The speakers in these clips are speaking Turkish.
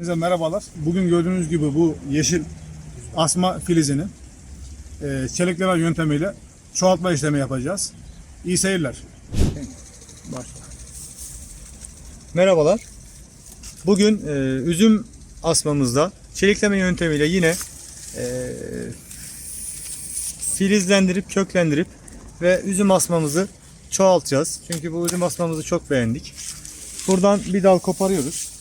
Size merhabalar. Bugün gördüğünüz gibi bu yeşil asma filizini e, çelikleme yöntemiyle çoğaltma işlemi yapacağız. İyi seyirler. Başla. Merhabalar. Bugün e, üzüm asmamızda çelikleme yöntemiyle yine e, filizlendirip köklendirip ve üzüm asmamızı çoğaltacağız. Çünkü bu üzüm asmamızı çok beğendik. Buradan bir dal koparıyoruz.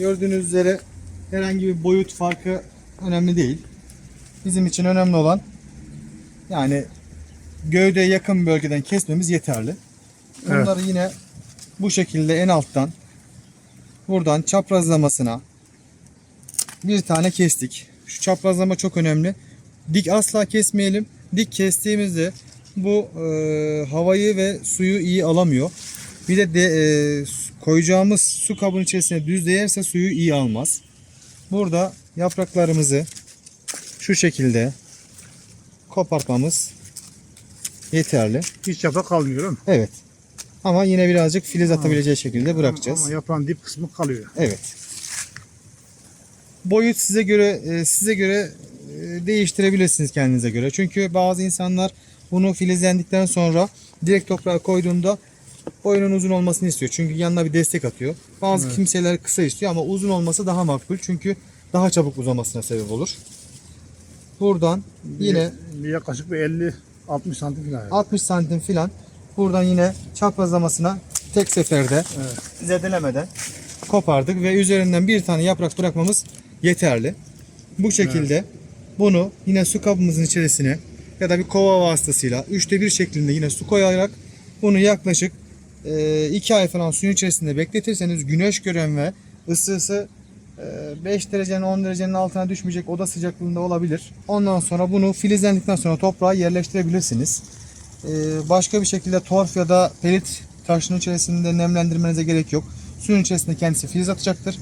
Gördüğünüz üzere herhangi bir boyut farkı önemli değil. Bizim için önemli olan yani gövdeye yakın bölgeden kesmemiz yeterli. Bunları yine bu şekilde en alttan buradan çaprazlamasına bir tane kestik. Şu çaprazlama çok önemli. Dik asla kesmeyelim. Dik kestiğimizde bu e, havayı ve suyu iyi alamıyor. Bir de, de e, koyacağımız su kabının içerisine düz değerse suyu iyi almaz. Burada yapraklarımızı şu şekilde kopartmamız yeterli. Hiç yaprak kalmıyor değil mi? Evet. Ama yine birazcık filiz atabileceği şekilde bırakacağız. Ama yaprağın dip kısmı kalıyor. Evet. Boyut size göre e, size göre e, değiştirebilirsiniz kendinize göre. Çünkü bazı insanlar bunu filizlendikten sonra direkt toprağa koyduğunda boyunun uzun olmasını istiyor. Çünkü yanına bir destek atıyor. Bazı Evet. kimseler kısa istiyor ama uzun olması daha makbul. Çünkü daha çabuk uzamasına sebep olur. Buradan yine yaklaşık bir 50 60 santim falan. yani. 60 santim filan buradan yine çaprazlamasına tek seferde Evet. zedelemeden kopardık ve üzerinden bir tane yaprak bırakmamız yeterli. Bu şekilde bunu yine su kabımızın içerisine ya da bir kova vasıtasıyla üçte bir şeklinde yine su koyarak bunu yaklaşık 2 ay falan suyun içerisinde bekletirseniz güneş gören ve ısısı 5 derecenin 10 derecenin altına düşmeyecek oda sıcaklığında olabilir. Ondan sonra bunu filizlendikten sonra toprağa yerleştirebilirsiniz. Ee, Başka bir şekilde torf ya da pelit taşının içerisinde nemlendirmenize gerek yok. Suyun içerisinde kendisi filiz atacaktır.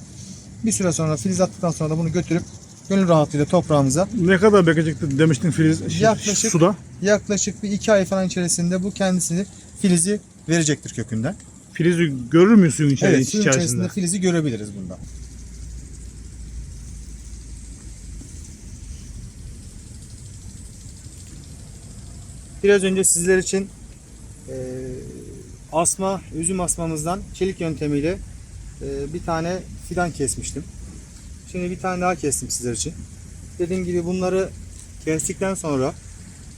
Bir süre sonra filiz attıktan sonra da bunu götürüp gönül rahatlığıyla toprağımıza Ne kadar bekleyecekti demiştin filiz Yaklaşık- suda? yaklaşık bir 2 ay falan içerisinde bu kendisini filizi verecektir kökünden. Filizi görür müyüz suyun içeri- Evet, suyun içerisinde? içerisinde filizi görebiliriz bunda. Biraz önce sizler için e, asma, üzüm asmamızdan çelik yöntemiyle e, bir tane fidan kesmiştim. Şimdi bir tane daha kestim sizler için. Dediğim gibi bunları kestikten sonra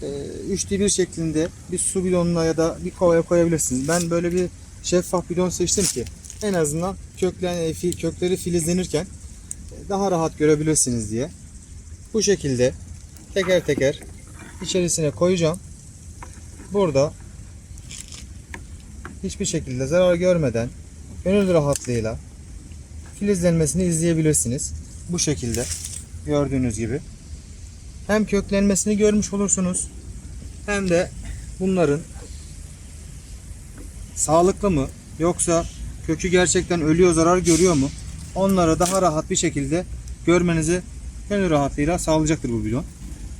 e, üçte bir şeklinde bir su bidonuna ya da bir kovaya koyabilirsiniz. Ben böyle bir şeffaf bidon seçtim ki en azından köklen, e, kökleri filizlenirken e, daha rahat görebilirsiniz diye. Bu şekilde teker teker içerisine koyacağım. Burada hiçbir şekilde zarar görmeden gönül rahatlığıyla filizlenmesini izleyebilirsiniz. Bu şekilde gördüğünüz gibi. Hem köklenmesini görmüş olursunuz hem de bunların sağlıklı mı yoksa kökü gerçekten ölüyor zarar görüyor mu onları daha rahat bir şekilde görmenizi gönül rahatlığıyla sağlayacaktır bu bidon.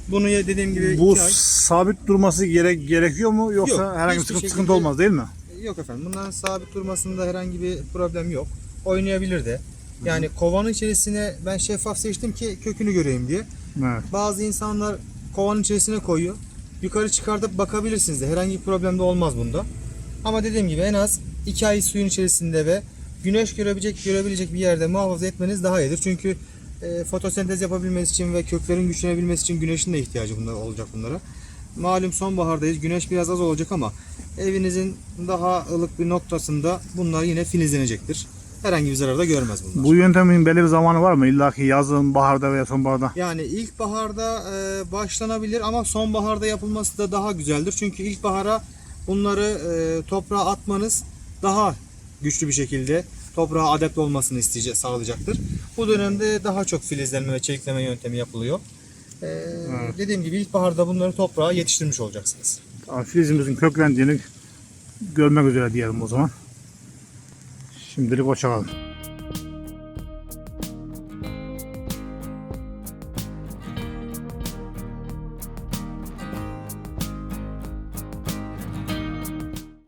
Bunu ya dediğim gibi Bu ay- sabit durması gerek gerekiyor mu yoksa Yok, herhangi bir sıkıntı, şekilde- sıkıntı olmaz değil mi? Yok efendim. Bunların sabit durmasında herhangi bir problem yok. Oynayabilir de. Yani kovanın içerisine ben şeffaf seçtim ki kökünü göreyim diye. Evet. Bazı insanlar kovanın içerisine koyuyor. Yukarı çıkartıp bakabilirsiniz de. Herhangi bir problem de olmaz bunda. Ama dediğim gibi en az 2 ay suyun içerisinde ve güneş görebilecek görebilecek bir yerde muhafaza etmeniz daha iyidir. Çünkü e, fotosentez yapabilmesi için ve köklerin güçlenebilmesi için güneşin de ihtiyacı bunlar olacak bunlara. Malum sonbahardayız. Güneş biraz az olacak ama evinizin daha ılık bir noktasında bunlar yine filizlenecektir. Herhangi bir zarar da görmez bunlar. Bu yöntemin belli bir zamanı var mı? İlla ki yazın, baharda veya sonbaharda. Yani ilkbaharda e, başlanabilir ama sonbaharda yapılması da daha güzeldir. Çünkü ilkbahara bunları e, toprağa atmanız daha güçlü bir şekilde toprağa adapte olmasını isteyecek, sağlayacaktır. Bu dönemde daha çok filizlenme ve çelikleme yöntemi yapılıyor. E, Dediğim gibi ilkbaharda bunları toprağa yetiştirmiş olacaksınız. Filizimizin köklendiğini görmek üzere diyelim o zaman. Şimdilik hoşçakalın.